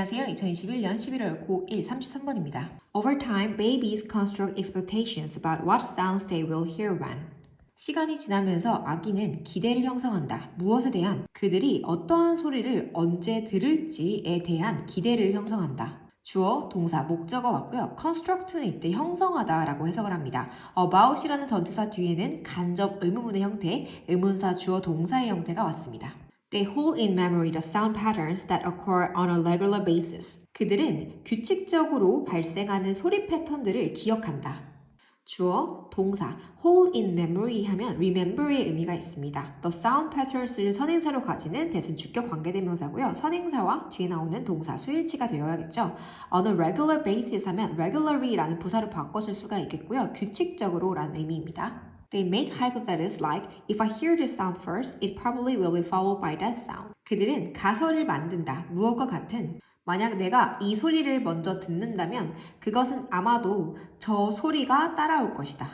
안녕하세요. 2021년 11월 9일 33번입니다. Over time, babies construct expectations about what sounds they will hear when. 시간이 지나면서 아기는 기대를 형성한다. 무엇에 대한? 그들이 어떠한 소리를 언제 들을지에 대한 기대를 형성한다. 주어, 동사, 목적어 왔고요. construct는 이때 형성하다 라고 해석을 합니다. about이라는 전치사 뒤에는 간접 의문문의 형태, 의문사, 주어, 동사의 형태가 왔습니다. They hold in memory the sound patterns that occur on a regular basis. 그들은 규칙적으로 발생하는 소리 패턴들을 기억한다. 주어, 동사, hold in memory 하면 remember의 의미가 있습니다. The sound patterns를 선행사로 가지는 대신 주격 관계대명사고요. 선행사와 뒤에 나오는 동사, 수일치가 되어야겠죠. On a regular basis 하면 regularly라는 부사로 바꿔줄 수가 있겠고요. 규칙적으로라는 의미입니다. They make hypotheses like, if I hear this sound first, it probably will be followed by that sound. 그들은 가설을 만든다. 무엇과 같은 만약 내가 이 소리를 먼저 듣는다면 그것은 아마도 저 소리가 따라올 것이다.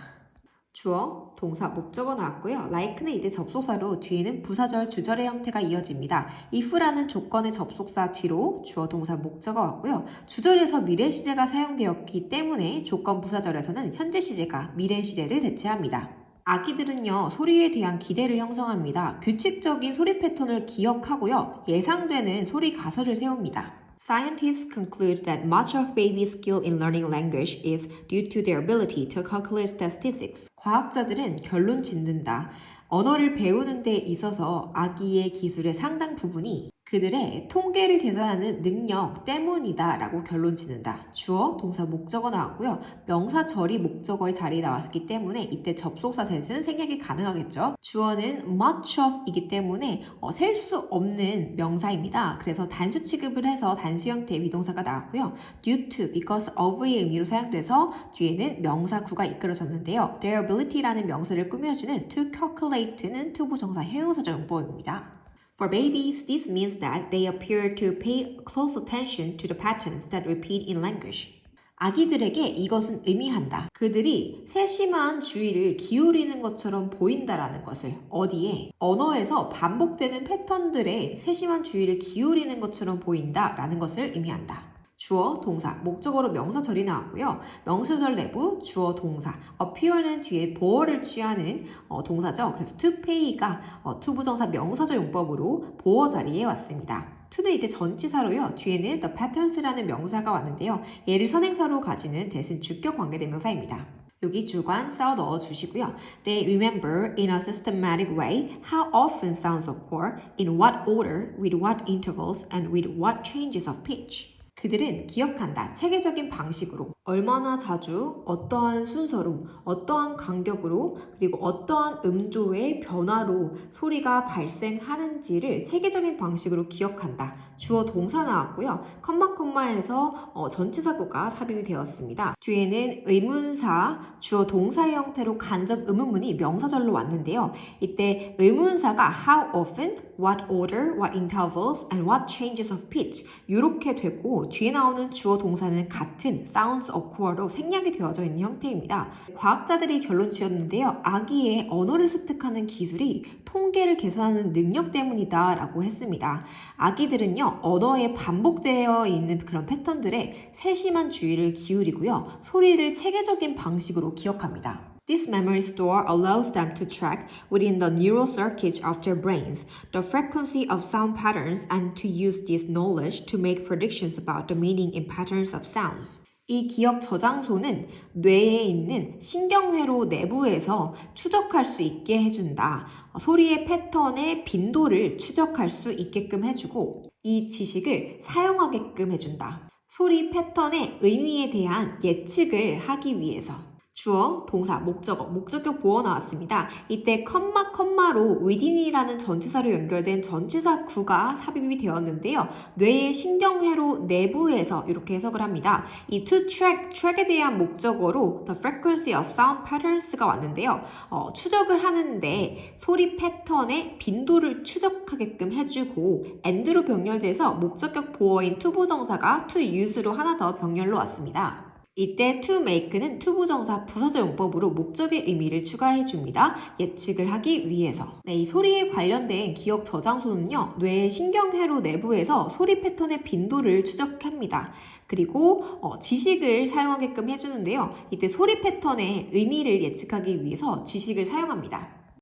주어, 동사, 목적어 나왔고요. like는 이때 접속사로 뒤에는 부사절, 주절의 형태가 이어집니다. if라는 조건의 접속사 뒤로 주어, 동사, 목적어 왔고요. 주절에서 미래 시제가 사용되었기 때문에 조건 부사절에서는 현재 시제가 미래 시제를 대체합니다. 아기들은요, 소리에 대한 기대를 형성합니다. 규칙적인 소리 패턴을 기억하고요. 예상되는 소리 가설을 세웁니다. Scientists conclude that much of babies' skill in learning language is due to their ability to calculate statistics. 과학자들은 결론 짓는다. 언어를 배우는 데 있어서 아기의 기술의 상당 부분이 그들의 통계를 계산하는 능력 때문이다 라고 결론 짓는다. 주어, 동사, 목적어 나왔고요. 명사, 절이 목적어의 자리에 나왔기 때문에 이때 접속사 셋은 생략이 가능하겠죠. 주어는 much of 이기 때문에 어, 셀 수 없는 명사입니다. 그래서 단수 취급을 해서 단수 형태의 비동사가 나왔고요. due to, because of의 의미로 사용돼서 뒤에는 명사 구가 이끌어졌는데요. their ability라는 명사를 꾸며주는 to calculate는 투부정사 형용사적 용법입니다. For babies, this means that they appear to pay close attention to the patterns that repeat in language. 아기들에게 이것은 의미한다. 그들이 세심한 주의를 기울이는 것처럼 보인다라는 것을 어디에 언어에서 반복되는 패턴들에 세심한 주의를 기울이는 것처럼 보인다라는 것을 의미한다. 주어, 동사, 목적어로 명사절이 나왔고요. 명사절 내부 주어, 동사, appear는 뒤에 보어를 취하는 어, 동사죠. 그래서 to pay가 어, 투부정사 명사절 용법으로 보어 자리에 왔습니다. to는 이때 전치사로요. 뒤에는 the patterns라는 명사가 왔는데요. 얘를 선행사로 가지는 대신 주격 관계대명사입니다. 여기 주관 써 넣어 주시고요. They remember in a systematic way how often sounds occur, in what order, with what intervals, and with what changes of pitch. 그들은 기억한다. 체계적인 방식으로 얼마나 자주 어떠한 순서로 어떠한 간격으로 그리고 어떠한 음조의 변화로 소리가 발생하는지를 체계적인 방식으로 기억한다. 주어 동사 나왔고요. 컴마 컴마에서 어, 전치사구가 삽입이 되었습니다. 뒤에는 의문사 주어 동사의 형태로 간접 의문문이 명사절로 왔는데요. 이때 의문사가 how often, what order, what intervals, and what changes of pitch 이렇게 되고 뒤에 나오는 주어 동사는 같은 sounds occur로 생략이 되어져 있는 형태입니다. 과학자들이 결론 지었는데요. 아기의 언어를 습득하는 기술이 통계를 계산하는 능력 때문이다 라고 했습니다. 아기들은요, 언어에 반복되어 있는 그런 패턴들에 세심한 주의를 기울이고요. 소리를 체계적인 방식으로 기억합니다. This memory store allows them to track within the neural circuits of their brains the frequency of sound patterns and to use this knowledge to make predictions about the meaning and patterns of sounds. 이 기억 저장소는 뇌에 있는 신경회로 내부에서 추적할 수 있게 해준다. 소리의 패턴의 빈도를 추적할 수 있게끔 해주고 이 지식을 사용하게끔 해준다. 소리 패턴의 의미에 대한 예측을 하기 위해서 주어, 동사, 목적어, 목적격 보어 나왔습니다. 이때 컴마 컴마로 within이라는 전치사로 연결된 전치사 구가 삽입이 되었는데요. 뇌의 신경회로 내부에서 이렇게 해석을 합니다. 이 to track, track에 대한 목적어로 the frequency of sound patterns가 왔는데요. 어, 추적을 하는데 소리 패턴의 빈도를 추적하게끔 해주고 and로 병렬돼서 목적격 보어인 to 부정사가 to use로 하나 더 병렬로 왔습니다. 이때 to make는 투부정사 부사절 용법으로 목적의 의미를 추가해 줍니다. 예측을 하기 위해서. 네, 이 소리에 관련된 기억 저장소는요, 뇌의 신경회로 내부에서 소리 패턴의 빈도를 추적합니다. 그리고 어, 지식을 사용하게끔 해주는데요. 이때 소리 패턴의 의미를 예측하기 위해서 지식을 사용합니다.